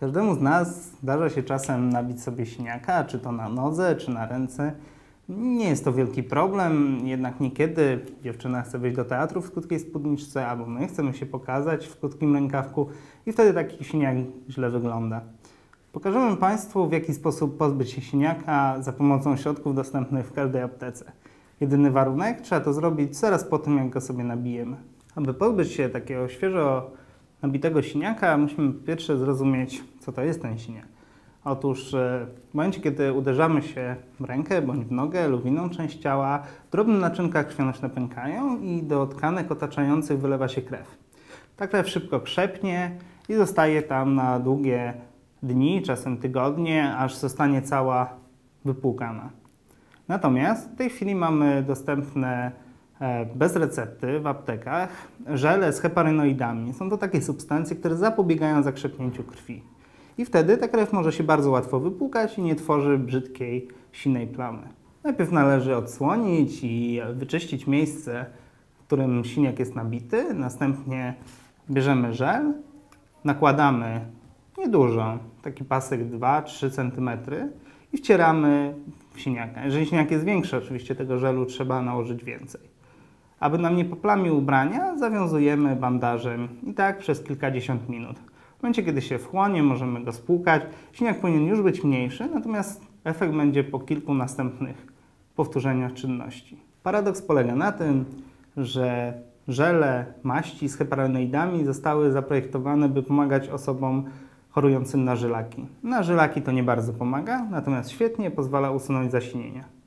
Każdemu z nas zdarza się czasem nabić sobie siniaka, czy to na nodze, czy na ręce. Nie jest to wielki problem, jednak niekiedy dziewczyna chce wyjść do teatru w krótkiej spódniczce, albo my chcemy się pokazać w krótkim rękawku i wtedy taki siniak źle wygląda. Pokażemy Państwu, w jaki sposób pozbyć się siniaka za pomocą środków dostępnych w każdej aptece. Jedyny warunek, trzeba to zrobić zaraz po tym, jak go sobie nabijemy. Aby pozbyć się takiego świeżo nabitego siniaka, musimy pierwsze zrozumieć, co to jest ten siniak. Otóż e, w momencie, kiedy uderzamy się w rękę bądź w nogę lub inną część ciała, w drobnych naczynkach krwionośne pękają i do tkanek otaczających wylewa się krew. Ta krew szybko krzepnie i zostaje tam na długie dni, czasem tygodnie, aż zostanie cała wypłukana. Natomiast w tej chwili mamy dostępne bez recepty w aptekach żele z heparynoidami. Są to takie substancje, które zapobiegają zakrzepnięciu krwi. I wtedy ta krew może się bardzo łatwo wypłukać i nie tworzy brzydkiej, sinej plamy. Najpierw należy odsłonić i wyczyścić miejsce, w którym siniak jest nabity. Następnie bierzemy żel, nakładamy niedużo, taki pasek 2-3 cm i wcieramy w siniaka. Jeżeli siniak jest większy, oczywiście tego żelu trzeba nałożyć więcej. Aby nam nie poplamił ubrania, zawiązujemy bandażem i tak przez kilkadziesiąt minut. W momencie, kiedy się wchłonie, możemy go spłukać. Siniak powinien już być mniejszy, natomiast efekt będzie po kilku następnych powtórzeniach czynności. Paradoks polega na tym, że żele maści z heparynoidami zostały zaprojektowane, by pomagać osobom chorującym na żylaki. Na żylaki to nie bardzo pomaga, natomiast świetnie pozwala usunąć zasinienia.